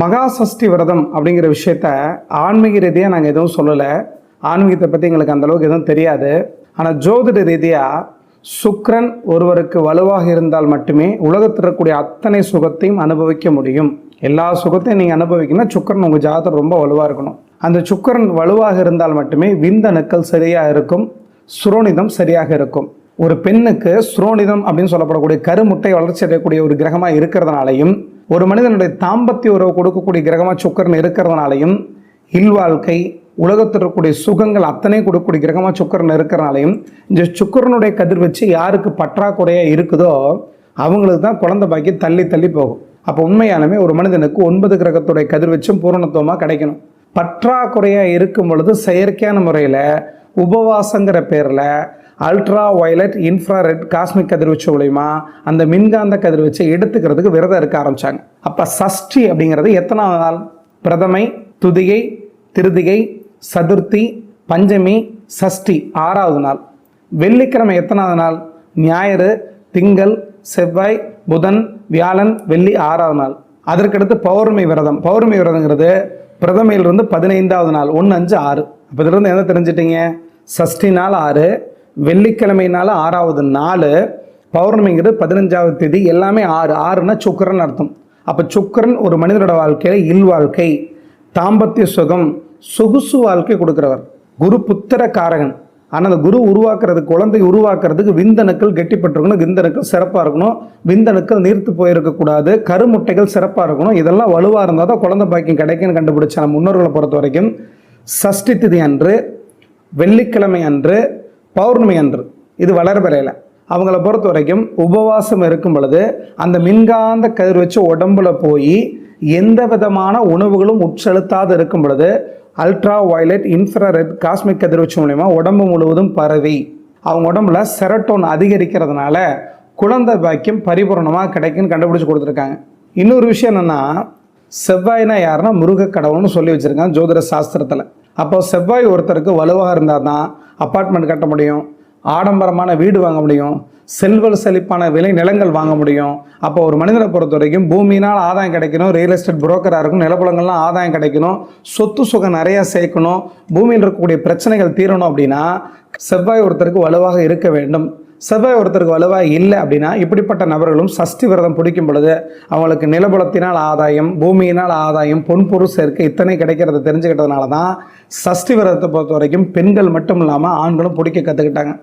மகா சஷ்டி விரதம் அப்படிங்கிற விஷயத்த ஆன்மீக ரீதியாக நாங்கள் எதுவும் சொல்லலை. ஆன்மீகத்தை பற்றி எங்களுக்கு அந்தளவுக்கு எதுவும் தெரியாது. ஆனால் ஜோதிட ரீதியாக சுக்ரன் ஒருவருக்கு வலுவாக இருந்தால் மட்டுமே உலகத்தில் இருக்கக்கூடிய அத்தனை சுகத்தையும் அனுபவிக்க முடியும். எல்லா சுகத்தையும் நீங்கள் அனுபவிக்கணும்னா சுக்கிரன் உங்கள் ஜாதகம் ரொம்ப வலுவாக இருக்கணும். அந்த சுக்கரன் வலுவாக இருந்தால் மட்டுமே விந்தணுக்கள் சரியாக இருக்கும். சுரோனிதம் சரியாக இருக்கும். ஒரு பெண்ணுக்கு சுரோனிதம் அப்படின்னு சொல்லப்படக்கூடிய கருமுட்டை வளர்ச்சி அடையக்கூடிய ஒரு கிரகமாக இருக்கிறதுனாலையும் ஒரு மனிதனுடைய தாம்பத்திய உறவு கொடுக்கக்கூடிய கிரகமாக சுக்கரன் இருக்கிறதுனாலையும் இல்வாழ்க்கை உலகத்தில் இருக்கக்கூடிய சுகங்கள் அத்தனை கொடுக்கக்கூடிய கிரகமாக சுக்கரன் இருக்கிறனாலையும் இந்த சுக்கரனுடைய கதிர்வீச்சு யாருக்கு பற்றாக்குறையாக இருக்குதோ அவங்களுக்கு தான் குழந்தை பாக்கி தள்ளி தள்ளி போகும். அப்போ உண்மையாலுமே ஒரு மனிதனுக்கு ஒன்பது கிரகத்துடைய கதிர்வச்சும் பூரணத்துவமாக கிடைக்கணும். பற்றாக்குறையாக இருக்கும் பொழுது செயற்கையான முறையில் உபவாசங்கிற பேரில் அல்ட்ரா வயலட் இன்ஃப்ராரெட் காஸ்மிக் கதிர்வீச்சு மூலிமா அந்த மின்காந்த கதிர்வீச்சை எடுத்துக்கிறதுக்கு விரதம் இருக்க ஆரம்பிச்சாங்க. அப்போ சஷ்டி அப்படிங்கிறது எத்தனாவது நாள்? பிரதமை துதிகை திருதிகை சதுர்த்தி பஞ்சமி சஷ்டி ஆறாவது நாள். வெள்ளிக்கிழமை எத்தனாவது நாள்? ஞாயிறு திங்கள் செவ்வாய் புதன் வியாழன் வெள்ளி ஆறாவது நாள். அதற்கடுத்து பௌர்ணமி விரதம். பௌர்ணமி விரதங்கிறது பிரதமையிலிருந்து பதினைந்தாவது நாள். ஒன்று அஞ்சு ஆறு. அப்போ இதிலிருந்து என்ன தெரிஞ்சிட்டிங்க? சஷ்டி நாள் ஆறு வெள்ளிக்கிழமைனால ஆறாவது நாள் பௌர்ணமிங்கிறது பதினஞ்சாவது தேதி எல்லாமே ஆறு. ஆறுனா சுக்கரன் அர்த்தம். அப்போ சுக்கரன் ஒரு மனிதனோட வாழ்க்கையில் இல் வாழ்க்கை தாம்பத்திய சுகம் சொகுசு வாழ்க்கை கொடுக்குறவர். குரு புத்திர காரகன் ஆனால் அந்த குரு உருவாக்குறதுக்கு குழந்தை உருவாக்குறதுக்கு விந்தணுக்கள் கெட்டிப்பட்டிருக்கணும். விந்தணுக்கள் சிறப்பாக இருக்கணும். விந்தணுக்கள் நீர்த்து போயிருக்கக்கூடாது கருமுட்டைகள் சிறப்பாக இருக்கணும். இதெல்லாம் வலுவாக இருந்தால் தான் குழந்தை பாக்கியம் கிடைக்குன்னு கண்டுபிடிச்ச நம்ம முன்னோர்களை பொறுத்த வரைக்கும். சஷ்டி திதி அன்று வெள்ளிக்கிழமை அன்று பௌர்ணமி அன்று. இது வளர்பிறையில் அவங்கள பொறுத்த வரைக்கும் உபவாசம் இருக்கும் பொழுது அந்த மின்காந்த கதிர் வச்சு உடம்புல போய் எந்த விதமான உணவுகளும் உட்செலுத்தாது இருக்கும் பொழுது அல்ட்ரா வயலட் இன்ஃப்ராரெட் காஸ்மிக் கதிர்வீச்சு மூலயமா உடம்பு முழுவதும் பரவி. அவங்க உடம்புல செரட்டோன் அதிகரிக்கிறதுனால குழந்தை பாக்கியம் பரிபூரணமாக கிடைக்குன்னு கண்டுபிடிச்சி கொடுத்துருக்காங்க. இன்னொரு விஷயம் என்னென்னா செவ்வாய்னா யாருன்னா முருக கடவுள்னு சொல்லி வச்சுருக்காங்க ஜோதிட சாஸ்திரத்தில். அப்போ செவ்வாய் ஒருத்தருக்கு வலுவாக இருந்தால் தான் அப்பார்ட்மெண்ட் கட்ட முடியும் ஆடம்பரமான வீடு வாங்க முடியும் செல்வல் செழிப்பான விலை நிலங்கள் வாங்க முடியும். அப்போ ஒரு மனிதனை பொறுத்த வரைக்கும் பூமியினால் ஆதாயம் கிடைக்கணும் ரியல் எஸ்டேட் புரோக்கராக இருக்கும் நிலப்புலங்கள்லாம் ஆதாயம் கிடைக்கணும் சொத்து சுகம் நிறையா சேர்க்கணும் பூமியில் இருக்கக்கூடிய பிரச்சனைகள் தீரணும் அப்படின்னா செவ்வாய் ஒருத்தருக்கு வலுவாக இருக்க வேண்டும். செவ்வாய் ஒருத்தருக்கு வலுவாக இல்லை அப்படின்னா இப்படிப்பட்ட நபர்களும் சஷ்டி விரதம் பிடிக்கும் பொழுது அவங்களுக்கு நிலபலத்தினால் ஆதாயம் பூமியினால் ஆதாயம் பொன்பொருள் சேர்க்கை இத்தனை கிடைக்கிறத தெரிஞ்சுக்கிட்டதுனால தான் சஷ்டி விரதத்தை பொறுத்த வரைக்கும் பெண்கள் மட்டும் இல்லாமல் ஆண்களும் பிடிக்க கற்றுக்கிட்டாங்க